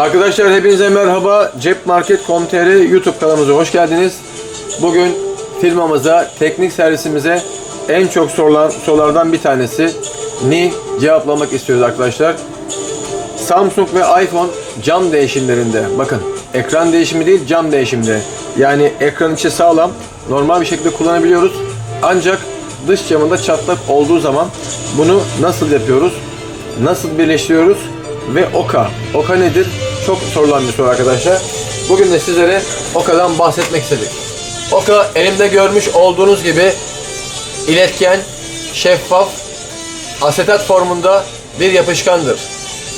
Arkadaşlar hepinize merhaba. Cepmarket.com.tr YouTube kanalımıza hoş geldiniz. Bugün firmamıza, teknik servisimize en çok sorulan sorulardan bir tanesi ni cevaplamak istiyoruz arkadaşlar. Samsung ve iPhone cam değişimlerinde bakın ekran değişimi değil cam değişimde. Yani ekran içi sağlam normal bir şekilde kullanabiliyoruz. Ancak dış camında çatlak olduğu zaman bunu nasıl yapıyoruz? Nasıl birleştiriyoruz? Ve Oka. Oka nedir? Çok sorulan bir soru arkadaşlar. Bugün de sizlere Oka'dan bahsetmek istedik. Oka elimde görmüş olduğunuz gibi iletken, şeffaf, asetat formunda bir yapışkandır.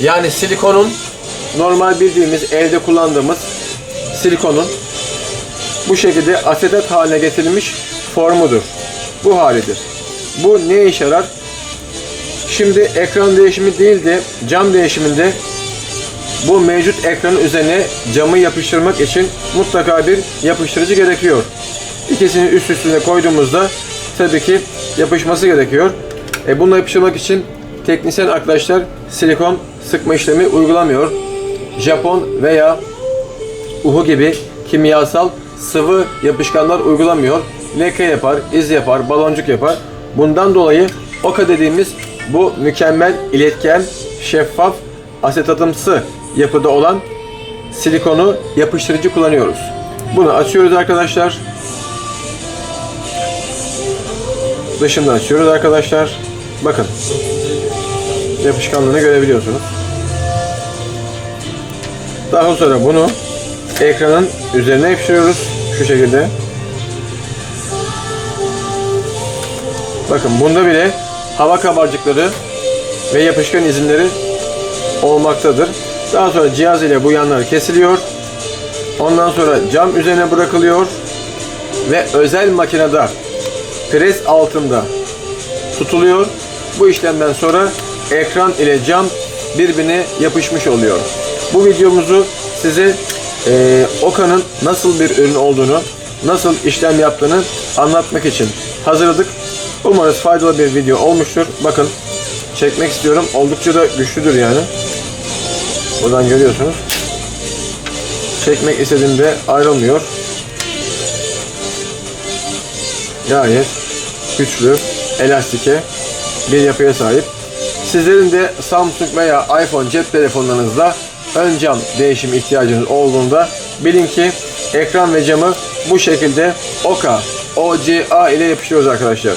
Yani silikonun normal bildiğimiz evde kullandığımız silikonun bu şekilde asetat haline getirilmiş formudur. Bu halidir. Bu ne işe yarar? Şimdi ekran değişimi değil de cam değişiminde bu mevcut ekranın üzerine camı yapıştırmak için mutlaka bir yapıştırıcı gerekiyor. İkisini üst üstüne koyduğumuzda tabii ki yapışması gerekiyor. E bunu yapıştırmak için teknisyen arkadaşlar silikon sıkma işlemi uygulamıyor. Japon veya uhu gibi kimyasal sıvı yapışkanlar uygulamıyor. Leke yapar, iz yapar, baloncuk yapar. Bundan dolayı oka dediğimiz bu mükemmel iletken, şeffaf, asetatımsı yapıda olan silikonu yapıştırıcı kullanıyoruz. Bunu açıyoruz arkadaşlar. Dışını da açıyoruz arkadaşlar. Bakın. Yapışkanlığını görebiliyorsunuz. Daha sonra bunu ekranın üzerine yapıştırıyoruz. Şu şekilde. Bakın bunda bile hava kabarcıkları ve yapışkan izinleri olmaktadır. Daha sonra cihaz ile bu yanlar kesiliyor. Ondan sonra cam üzerine bırakılıyor ve özel makinede pres altında tutuluyor. Bu işlemden sonra ekran ile cam birbirine yapışmış oluyor. Bu videomuzu size e, Oka'nın nasıl bir ürün olduğunu, nasıl işlem yaptığını anlatmak için hazırladık. Umarız faydalı bir video olmuştur. Bakın çekmek istiyorum. Oldukça da güçlüdür yani. Buradan görüyorsunuz. Çekmek istediğimde ayrılmıyor. Gayet güçlü, elastike bir yapıya sahip. Sizlerin de Samsung veya iPhone cep telefonlarınızda ön cam değişim ihtiyacınız olduğunda bilin ki ekran ve camı bu şekilde OKA, OCA ile yapıştırıyoruz arkadaşlar.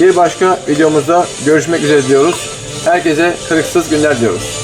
Bir başka videomuzda görüşmek üzere diyoruz. Herkese kırıksız günler diyoruz.